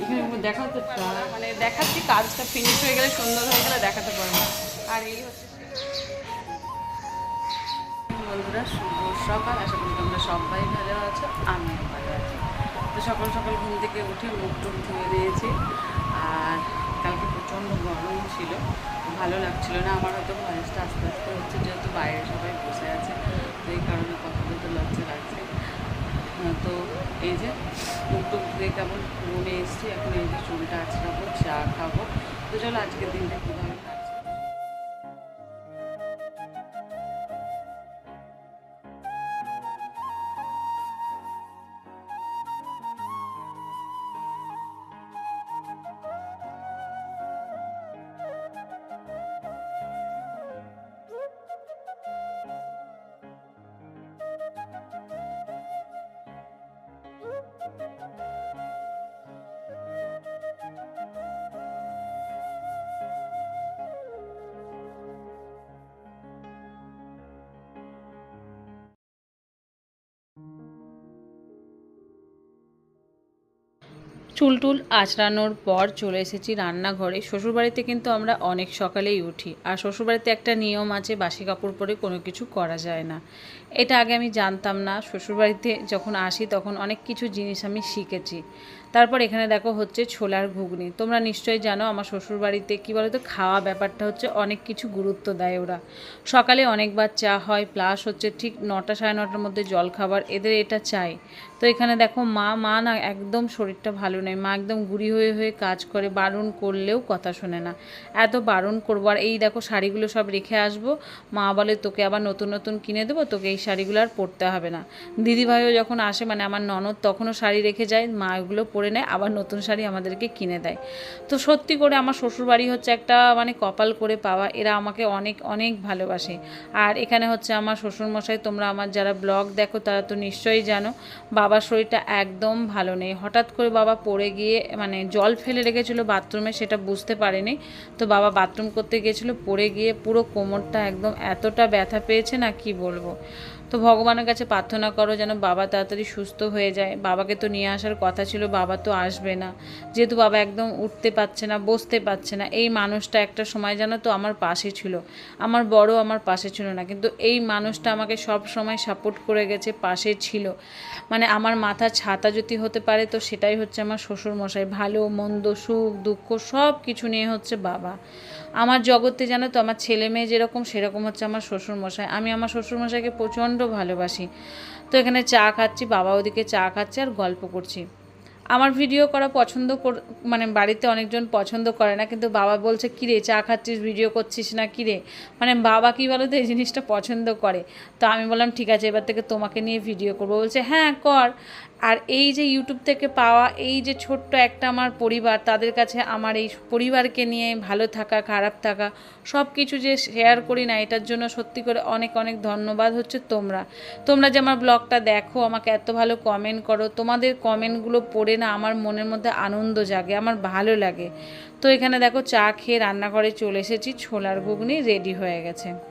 এখানে দেখা তো মানে কাজটা হয়ে গেলে, সুন্দর হয়ে গেলে দেখাতে আর এই হচ্ছে সকাল। আমিও আছি। সকাল সকাল ঘুম থেকে উঠে মুখ টুক ধুয়ে দিয়েছি। আর কালকে প্রচণ্ড গরম। ভালো লাগছিল না। আমার হয়তো ভয়েসটা আস্তে আস্তে হচ্ছে যেহেতু বাইরে সবাই বসে আছে, তো এই কারণে কথা বলতে লজ্জা লাগছে। তো এই যে মুখটুক ধুয়ে কেমন মনে এসেছি, এখন এই যে চুলটা আছড়াবো, চা খাব। তো চলো আজকের দিনটা কীভাবে কাটছে চুল টুল আঁচড়ানোর পর চলে এসেছি রান্নাঘরে। শ্বশুরবাড়িতে কিন্তু আমরা অনেক সকালেই উঠি। আর শ্বশুরবাড়িতে একটা নিয়ম আছে, বাসি কাপড় পরে কোনো কিছু করা যায় না। এটা আগে আমি জানতাম না। শ্বশুরবাড়িতে যখন আসি তখন অনেক কিছু জিনিস আমি শিখেছি। তারপর এখানে দেখো হচ্ছে ছোলার ঘুগনি। তোমরা নিশ্চয়ই জানো, আমার শ্বশুরবাড়িতে কী বলো তো খাওয়া ব্যাপারটা হচ্ছে অনেক কিছু গুরুত্ব দেয় ওরা। সকালে অনেকবার চা হয়, প্লাস হচ্ছে ঠিক নটা সাড়ে নটার মধ্যে জল খাবার এদের এটা চাই। তো এখানে দেখো মা মা না একদম শরীরটা ভালো নেই। মা একদম গুড়ি হয়ে হয়ে কাজ করে, বারণ করলেও কথা শোনে না। এত বারণ করব, আর এই দেখো শাড়িগুলো সব রেখে আসব। মা বলে, তোকে আবার নতুন নতুন কিনে দেবো, তোকে এই শাড়িগুলো আর পরতে হবে না। দিদিভাইও যখন আসে মানে আমার ননদ তখনও শাড়ি রেখে যায়, মা এগুলো পরে নেয়, আবার নতুন শাড়ি আমাদেরকে কিনে দেয়। তো সত্যি করে আমার শ্বশুরবাড়ি হচ্ছে একটা মানে কপাল করে পাওয়া, এরা আমাকে অনেক অনেক ভালোবাসে। আর এখানে হচ্ছে আমার শ্বশুরমশাই, তোমরা আমার যারা ব্লগ দেখো, তারা তো নিশ্চয়ই জানো, বাবার শরীরটা একদম ভালো নেই। হঠাৎ করে বাবা পড়ে গিয়ে মানে জল ফেলে রেখেছিলো বাথরুমে, সেটা বুঝতে পারেনি। তো বাবা বাথরুম করতে গিয়েছিল, পড়ে গিয়ে পুরো কোমরটা একদম এতটা ব্যথা পেয়েছে না, কি বলব? তো ভগবানের কাছে প্রার্থনা করো যেন বাবা তাড়াতাড়ি সুস্থ হয়ে যায়। বাবাকে তো নিয়ে আসার কথা ছিল, বাবা তো আসবে না। যেহেতু বাবা একদম উঠতে পারছে না, বসতে পারছে না, এই মানুষটা একটা সময় যেন তো আমার পাশে ছিল। আমার বড় আমার পাশে ছিল না, কিন্তু এই মানুষটা আমাকে সব সময় সাপোর্ট করে গেছে, পাশে ছিল। মানে আমার মাথা ছাতা যদি হতে পারে তো সেটাই হচ্ছে আমার শ্বশুর মশাই ভালো, মন্দ, সুখ, দুঃখ সব কিছু নিয়ে হচ্ছে বাবা। আমার জগতে জানো তো, আমার ছেলে মেয়ে যেরকম, সেরকম হচ্ছে আমার শ্বশুরমশাই। আমি আমার শ্বশুরমশাইকে প্রচণ্ড ভালোবাসি। তো এখানে চা খাচ্ছি, বাবা ওদিকে চা খাচ্ছে আর গল্প করছি। আমার ভিডিও করা পছন্দ কর মানে বাড়িতে অনেকজন পছন্দ করে না, কিন্তু বাবা বলছে, কিরে, চা খাচ্ছিস, ভিডিও করছিস না, কিরে? মানে বাবা কী বলো তো এই জিনিসটা পছন্দ করে। তো আমি বললাম, ঠিক আছে, এবার থেকে তোমাকে নিয়ে ভিডিও করব। বলছে হ্যাঁ কর। আর এই যে ইউটিউব থেকে পাওয়া এই যে ছোট্ট একটা আমার পরিবার, তাদের কাছে আমার এই পরিবারকে নিয়ে ভালো থাকা, খারাপ থাকা সব কিছু যে শেয়ার করি না, এটার জন্য সত্যি করে অনেক অনেক ধন্যবাদ হচ্ছে তোমরা। তোমরা যে আমার ব্লগটা দেখো, আমাকে এত ভালো কমেন্ট করো, তোমাদের কমেন্টগুলো পড়ে না আমার মনের মধ্যে আনন্দ জাগে, আমার ভালো লাগে। তো এখানে দেখো চা খেয়ে রান্নাঘরে চলে এসেছি, ছোলার ঘুগনি রেডি হয়ে গেছে।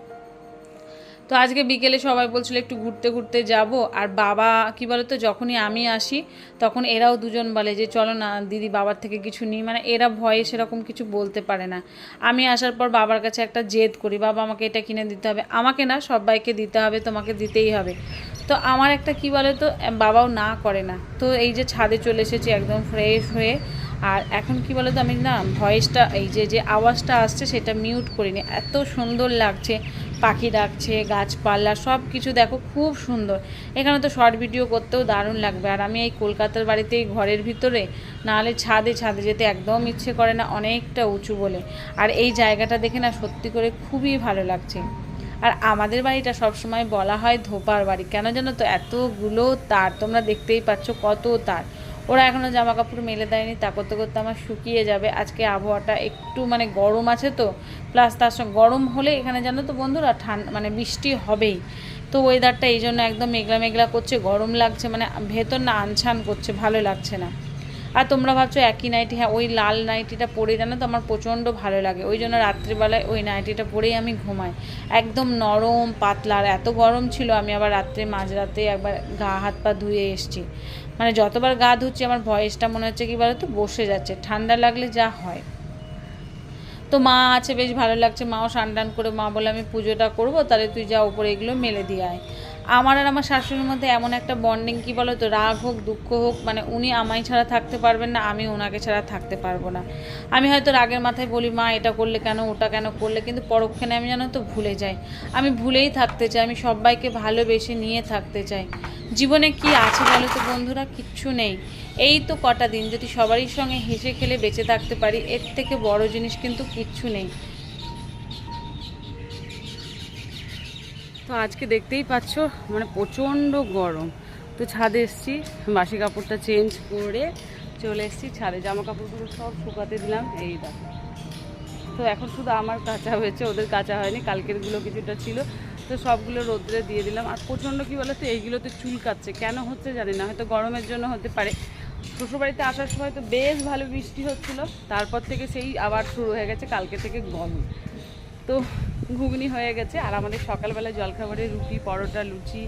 তো আজকে বিকেলে সবাই বলছিল একটু ঘুরতে ঘুরতে যাব। আর বাবা, কি বলতো, যখনই আমি আসি, তখন এরাও দুজন বলে যে, চলো না, দিদি বাবার থেকে কিছু নিই। মানে এরা ভয়ে সেরকম কিছু বলতে পারে না। আমি আসার পর বাবার কাছে একটা জেদ করি, বাবা, আমাকে এটা কিনে দিতে হবে। আমাকে না, সবাইকে দিতে হবে, তোমাকে দিতেই হবে। তো আমার একটা কি বলে তো বাবাও না করে না। তো এই যে ছাদে চলে এসেছি একদম ফ্রেশ হয়ে। আর এখন কি বলো তো আমি না, ভয়েসটা, এই যে যে আওয়াজটা আসছে, সেটা মিউট করিনি। এত সুন্দর লাগছে। পাখি ডাকছে, গাছপালা সব কিছু দেখো খুব সুন্দর। এখানে তো শর্ট ভিডিও করতেও দারুণ লাগবে। আর আমি এই কলকাতার বাড়িতে এই ঘরের ভিতরে, নাহলে ছাদে ছাদে যেতে একদম ইচ্ছে করে না, অনেকটা উঁচু বলে। আর এই জায়গাটা দেখে না সত্যি করে খুবই ভালো লাগছে। আর আমাদের বাড়িটা সবসময় বলা হয় ধোপার বাড়ি। কেন জানো তো? এতগুলো তার, তোমরা দেখতেই পাচ্ছ কত তার। ওরা এখনও জামা কাপড় মেলে দেয়নি, তা করতে করতে আমার শুকিয়ে যাবে। আজকে আবহাওয়াটা একটু মানে গরম আছে তো প্লাস তার সঙ্গে গরম হলে এখানে জানো তো বন্ধুরা ঠান্ডা মানে বৃষ্টি হবেই। তো ওয়েদারটা এই জন্য একদম মেঘলা মেঘলা করছে, গরম লাগছে মানে ভেতর না আনছান করছে, ভালো লাগছে না। আর তোমরা ভাবছ একই নাইটি হ্যাঁ ওই লাল নাইটিটা পরে জানো তো? আমার প্রচণ্ড ভালো লাগে। ওই জন্য রাত্রিবেলায় ওই নাইটিটা পরেই আমি ঘুমাই। একদম নরম, পাতলা। আর এত গরম ছিল, আমি আবার রাত্রে মাঝরাতে একবার গা হাত পা ধুয়ে এসছি। মানে যতবার গা ধুচ্ছি, আমার ভয়েসটা মনে হচ্ছে কি বলো তো বসে যাচ্ছে। ঠান্ডা লাগলে যা হয়। তো মা আছে, বেশ ভালো লাগছে। মাও স্নান টান করে মা বলে, আমি পুজোটা করব, তাহলে তুই যা, ওপরে এগুলো মেলে দিয়ে আয়। আমার আর আমার শাশুড়ির মধ্যে এমন একটা বন্ডিং কি বলো তো রাগ হোক, দুঃখ হোক মানে উনি আমায় ছাড়া থাকতে পারবেন না, আমি ওনাকে ছাড়া থাকতে পারব না। আমি হয়তো রাগের মাথায় বলি, মা, এটা করলে কেন, ওটা কেন করলে? কিন্তু পরক্ষণে আমি জানো তো ভুলে যাই। আমি ভুলেই থাকতে চাই, আমি সবাইকে ভালোবেসে নিয়ে থাকতে চাই। জীবনে কি আছে বলো তো বন্ধুরা? কিচ্ছু নেই। এই তো কটা দিন, যদি সবারই সঙ্গে হেসে খেলে বেঁচে থাকতে পারি, এর থেকে বড় জিনিস কিন্তু কিচ্ছু নেই। তো আজকে দেখতেই পাচ্ছ মানে প্রচণ্ড গরম। তো ছাদে এসছি, বাসি কাপড়টা চেঞ্জ করে চলে এসছি ছাদে। জামা কাপড়গুলো সব শুকাতে দিলাম, এই দেখো। তো এখন শুধু আমার কাঁচা হয়েছে, ওদের কাঁচা হয়নি, কালকেরগুলো কিছুটা ছিল। তো সবগুলো রোদ্রে দিয়ে দিলাম। আর প্রচণ্ড কী বলো তো এইগুলোতে চুল কাচ্ছে কেন হচ্ছে জানি না, হয়তো গরমের জন্য হতে পারে। শ্বশুরবাড়িতে আসার সময় তো বেশ ভালো বৃষ্টি হচ্ছিল, তারপর থেকে সেই আবার শুরু হয়ে গেছে, কালকে থেকে গরম। তো ঘুগনি হয়ে গেছে। আর আমাদের সকালবেলা জলখাবারে রুটি, পরোটা, লুচি,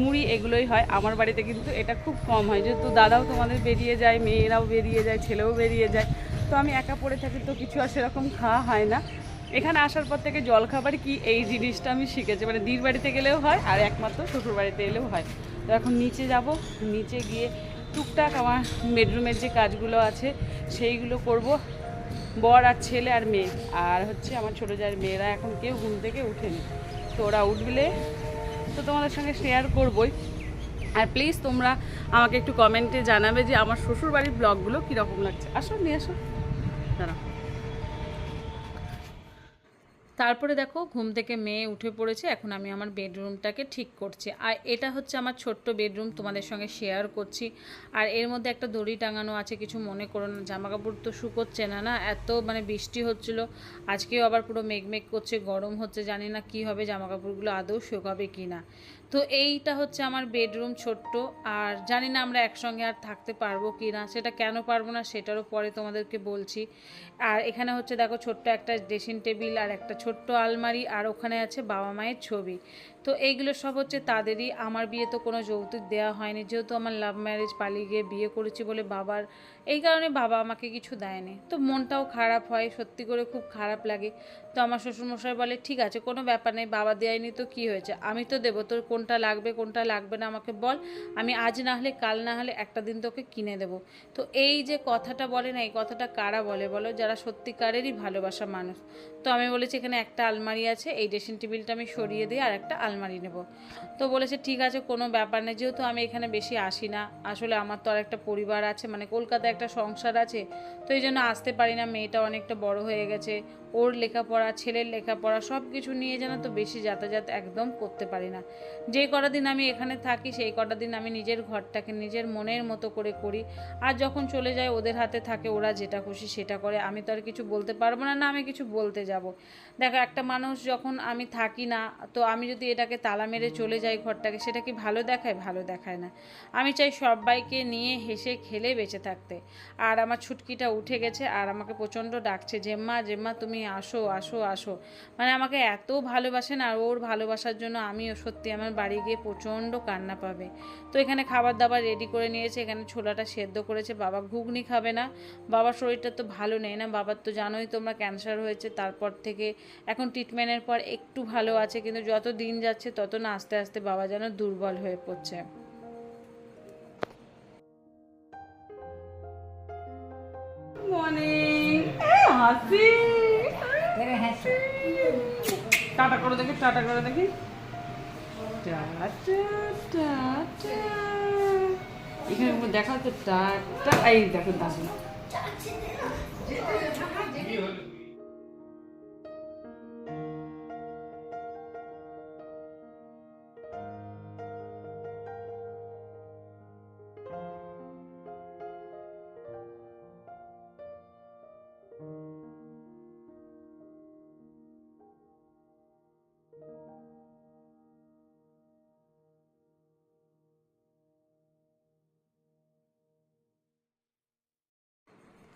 মুড়ি এগুলোই হয়। আমার বাড়িতে কিন্তু এটা খুব কম হয়। যেহেতু দাদাও তোমাদের বেরিয়ে যায়, মেয়েরাও বেরিয়ে যায়, ছেলেও বেরিয়ে যায়। তো আমি একা পড়ে থাকি তো কিছু আর সেরকম খাওয়া হয় না। এখানে আসার পর থেকে জলখাবার কি এই জিনিসটা আমি শিখেছি। মানে দির বাড়িতে গেলেও হয় আর একমাত্র শ্বশুর বাড়িতে এলেও হয়। তো এখন নিচে যাব। নিচে গিয়ে টুকটাক আমার বেডরুমের যে কাজগুলো আছে, সেইগুলো করব। বর আর ছেলে আর মেয়ে। আর হচ্ছে আমার ছোটো যার মেয়েরা এখন কেউ ঘুম থেকে উঠেনি তো ওরা উঠলে তো তোমাদের সঙ্গে শেয়ার করবই। আর প্লিজ তোমরা আমাকে একটু কমেন্টে জানাবে যে আমার শ্বশুর বাড়ির ব্লগগুলো কীরকম লাগছে। আসো, নিয়ে আসো। দাঁড়াও। তারপরে দেখো ঘুম থেকে মেয়ে উঠে পড়েছে, এখন আমি আমার বেডরুমটাকে ঠিক করছি। আর এটা হচ্ছে আমার ছোট্ট বেডরুম, তোমাদের সঙ্গে শেয়ার করছি। আর এর মধ্যে একটা দড়ি টাঙানো আছে, কিছু মনে করো না জামা কাপড় তো শুকোচ্ছে না না? এত মানে বৃষ্টি হচ্ছিল, আজকেও আবার পুরো মেঘমেঘ করছে, গরম হচ্ছে, জানি না কি হবে জামা কাপড়গুলো আদৌ শুকাবে কি না তো এইটা হচ্ছে আমার বেডরুম ছোট্ট, আর জানি না আমরা একসঙ্গে আর থাকতে পারব কি না, সেটা কেন পারব না সেটারও পরে তোমাদেরকে বলছি। আর এখানে হচ্ছে দেখো ছোট্ট একটা ড্রেসিং টেবিল আর একটা ছোট্ট আলমারি, আর ওখানে আছে বাবা মায়ের ছবি। তো এইগুলো সব হচ্ছে তাদেরই। আমার বিয়ে তো কোনো যৌতুক দেওয়া হয়নি। যেহেতু আমার লাভ ম্যারেজ পালিয়ে গিয়ে বিয়ে করেছি বলে বাবার, এই কারণে বাবা আমাকে কিছু দেয়নি। তো মনটাও খারাপ হয়, সত্যি করে খুব খারাপ লাগে। তো আমার শ্বশুরমশাই বলে, ঠিক আছে, কোনো ব্যাপার নেই, বাবা দেয়নি তো কি হয়েছে? আমি তো দেবো, তোর কোনটা লাগবে কোনটা লাগবে না আমাকে বল। আমি আজ না হলে, কাল না হলে একটা দিন তোকে কিনে দেবো। তো এই যে কথাটা বলে না, এই কথাটা কারা বলে বলো? যারা সত্যিকারেরই ভালোবাসা মানুষ। তো আমি বলেছি, এখানে একটা আলমারি আছে, এই ড্রেসিং টেবিলটা আমি সরিয়ে দিই, আর একটা আলমারি নেব। তো বলেছে, ঠিক আছে, কোনো ব্যাপার নেই। যেহেতু আমি এখানে বেশি আসি না, আসলে আমার তো আর একটা পরিবার আছে মানে কলকাতায় একটা সংসার আছে, তো এই জন্য আসতে পারি না। মেয়েটা অনেকটা বড় হয়ে গেছে, ওর লেখাপড়া, ছেলের লেখাপড়া সব কিছু নিয়ে যেন তো বেশি যাতায়াত একদম করতে পারি না। যে কটা দিন আমি এখানে থাকি, সেই কটা দিন আমি নিজের ঘরটাকে, নিজের মনের মতো করে করি। আর যখন চলে যায়, ওদের হাতে থাকে, ওরা যেটা খুশি সেটা করে। আমি তো আর কিছু বলতে পারব না না আমি কিছু বলতে যাব। দেখো, একটা মানুষ যখন আমি থাকি না, তো আমি যদি এটাকে তালা মেরে চলে যায় ঘরটাকে, সেটা কি ভালো দেখায়? ভালো দেখায় না। আমি চাই সবাইকে নিয়ে হেসে খেলে বেঁচে থাকতে। আর আমার ছুটকিটা উঠে গেছে আর আমাকে প্রচণ্ড ডাকছে, জেম্মা জেম্মা, তুমি আসো আসো আসো। মানে আমাকে এত ভালোবাসেন আর ওর ভালোবাসার জন্য আমিও সত্যি আমার বাড়ি গিয়ে প্রচণ্ড কান্না পাবে। তো এখানে খাবার দাবার রেডি করে নিয়েছে, এখানে ছোলাটা সেদ্ধ করেছে, বাবা ঘুগনি খাবে না। বাবার শরীরটা তো ভালো নেই না, বাবার তো জানোই তোমরা ক্যান্সার হয়েছে, তারপর থেকে এখন ট্রিটমেন্টের পর একটু ভালো আছে, কিন্তু যত দিন যাচ্ছে তত না আস্তে আস্তে বাবা যেন দুর্বল হয়ে পড়ছে। মর্নিং টাটা করে দেখি টাটা করে দেখি। এখানে দেখা তো টাটা। এই দেখো দাদু।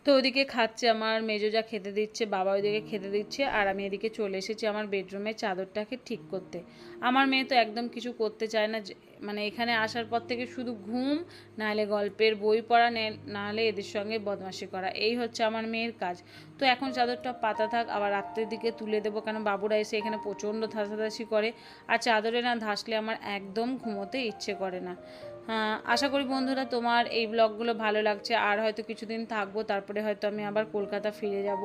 তো ওদিকে খাচ্ছে আমার মেজোজা খেতে দিচ্ছে, বাবা ওইদিকে খেতে দিচ্ছে, আর আমি এদিকে চলে এসেছি আমার বেডরুমের চাদরটাকে ঠিক করতে। আমার মেয়ে তো একদম কিছু করতে চায় না মানে এখানে আসার পর থেকে শুধু ঘুম, নাহলে গল্পের বই পড়া নাহলে এদের সঙ্গে বদমাশি করা, এই হচ্ছে আমার মেয়ের কাজ। তো এখন চাদরটা পাতা থাক, আবার রাত্রের দিকে তুলে দেবো, কেন বাবুরা এসে এখানে প্রচণ্ড ধাসাধাসি করে, আর চাদরে না ধাসলে আমার একদম ঘুমোতে ইচ্ছে করে না। আশা করি বন্ধুরা তোমার এই ব্লগগুলো ভালো লাগছে। আর হয়তো কিছুদিন থাকব, তারপরে হয়তো আমি আবার কলকাতা ফিরে যাব।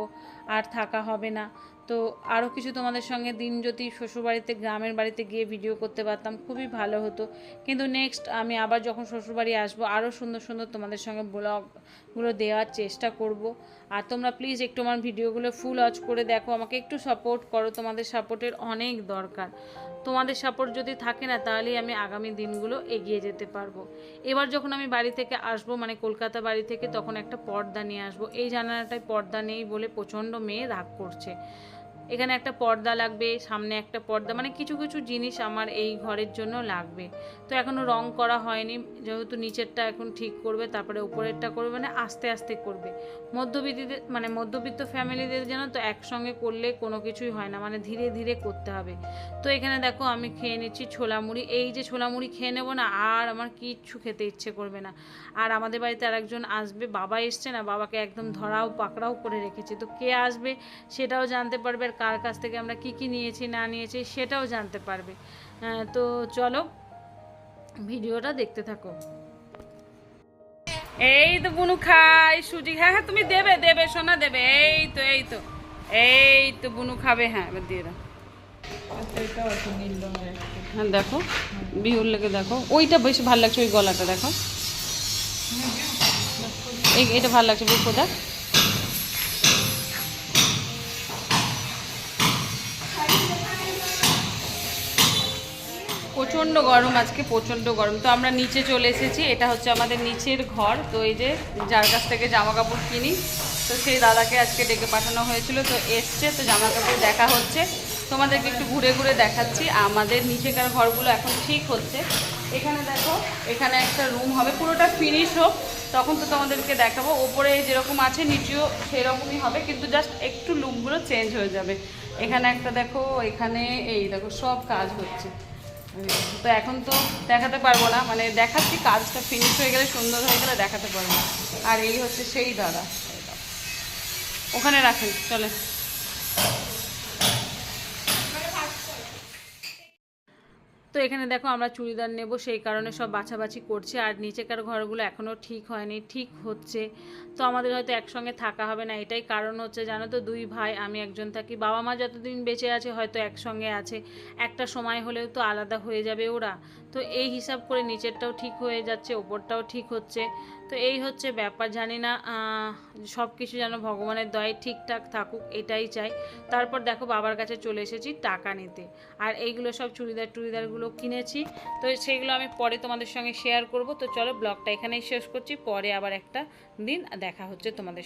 আর থাকা হবে না। তো আরও কিছু তোমাদের সঙ্গে দিন যদি শ্বশুরবাড়িতে, গ্রামের বাড়িতে গিয়ে ভিডিও করতে পারতাম, খুবই ভালো হতো। কিন্তু নেক্সট আমি আবার যখন শ্বশুরবাড়ি আসব আরও সুন্দর সুন্দর তোমাদের সঙ্গে ব্লগগুলো দেওয়ার চেষ্টা করব। আর তোমরা প্লিজ একটু আমার ভিডিওগুলো ফুল ওয়াচ করে দেখো, আমাকে একটু সাপোর্ট করো, তোমাদের সাপোর্টের অনেক দরকার। তোমাদের সাপোর্ট যদি থাকে না, তাহলেই আমি আগামী দিনগুলো এগিয়ে যেতে পারব। এবার যখন আমি বাড়ি থেকে আসব মানে কলকাতা বাড়ি থেকে, তখন একটা পর্দা নিয়ে আসব। এই জানালাটায় পর্দা নেই বলে প্রচণ্ড মেয়ে রাগ করছে। এখানে একটা পর্দা লাগবে, সামনে একটা পর্দা মানে কিছু কিছু জিনিস আমার এই ঘরের জন্য লাগবে। তো এখনও রং করা হয়নি, যেহেতু নিচেরটা এখন ঠিক করবে, তারপরে উপরেরটা করবে মানে আস্তে আস্তে করবে। মধ্যবিত্তদের মানে মধ্যবিত্ত ফ্যামিলিদের যেন তো একসঙ্গে করলে কোনো কিছুই হয় না মানে ধীরে ধীরে করতে হবে। তো এখানে দেখো আমি খেয়ে নিচ্ছি ছোলা মুড়ি। এই যে ছোলা মুড়ি খেয়ে নেব না, আর আমার কিচ্ছু খেতে ইচ্ছে করবে না। আর আমাদের বাড়িতে আর একজন আসবে, বাবা এসছে না, বাবাকে একদম ধরাও পাকড়াও করে রেখেছে। তো কে আসবে সেটাও জানতে পারবে কার কাছ থেকে আমরা কি কি নিয়েছি না নিয়েছি সেটাও জানতে পারবে। তো চলো ভিডিওটা দেখতে থাকো। এই তো বুনু খাই সুজি হ্যাঁ হ্যাঁ তুমি দেবে দেবে সোনা দেবে এই তো এই তো এই তো বুনু খাবে হ্যাঁ এবার দিয়ে দাও। হ্যাঁ দেখো বিহুর লেগে দেখো ওইটা বেশি ভালো লাগছে ওই গলাটা দেখো। এটা ভালো লাগছে বুঝব দেখ প্রচণ্ড গরম আজকে, প্রচণ্ড গরম। তো আমরা নিচে চলে এসেছি, এটা হচ্ছে আমাদের নিচের ঘর। তো এই যে যার কাছ থেকে জামা কাপড় কিনি, তো সেই দাদাকে আজকে ডেকে পাঠানো হয়েছিল, তো এসছে, তো জামা কাপড় দেখা হচ্ছে। তোমাদেরকে একটু ঘুরে ঘুরে দেখাচ্ছি, আমাদের নিচেকার ঘরগুলো এখন ঠিক হচ্ছে। এখানে দেখো, এখানে একটা রুম হবে, পুরোটা ফিনিশ হোক, তখন তো তোমাদেরকে দেখাবো। ওপরে যেরকম আছে, নিচেও সেরকমই হবে, কিন্তু জাস্ট একটু লুকগুলো চেঞ্জ হয়ে যাবে। এখানে একটা দেখো, এখানে এই দেখো, সব কাজ হচ্ছে। তো এখন তো দেখাতে পারব না। মানে দেখাচ্ছি, কাজটা ফিনিশ হয়ে গেলে, সুন্দর হয়ে গেলে দেখাতে পারব। আর এই হচ্ছে সেই দাদা। ওখানে রাখেন, চলে। তো এখানে দেখো আমরা চুড়িদার নেব, সেই কারণে সব বাছাবাছি করছে। আর নিচেকার ঘরগুলো এখনও ঠিক হয়নি, ঠিক হচ্ছে। তো আমাদের হয়তো একসঙ্গে থাকা হবে না, এটাই কারণ হচ্ছে জানো তো, দুই ভাই, আমি একজন থাকি। বাবা মা যতদিন বেঁচে আছে হয়তো একসঙ্গে আছে, একটা সময় হলেও তো আলাদা হয়ে যাবে ওরা। তো এই হিসাব করে নিচেরটাও ঠিক হয়ে যাচ্ছে, ওপরটাও ঠিক হচ্ছে। তো এই হচ্ছে ব্যাপার, জানি না সব কিছু যেন ভগবানের দয়ে ঠিকঠাক থাকুক, এটাই চাই। তারপর দেখো বাবার কাছে চলে এসেছি টাকা নিতে। আর এইগুলো সব চুড়িদার টুড়িদারগুলো কিনেছি। তো সেগুলো আমি পরে তোমাদের সঙ্গে শেয়ার করব। তো চলো ব্লগটা এখানেই শেষ করছি, পরে আবার একটা দিন দেখা হচ্ছে তোমাদের।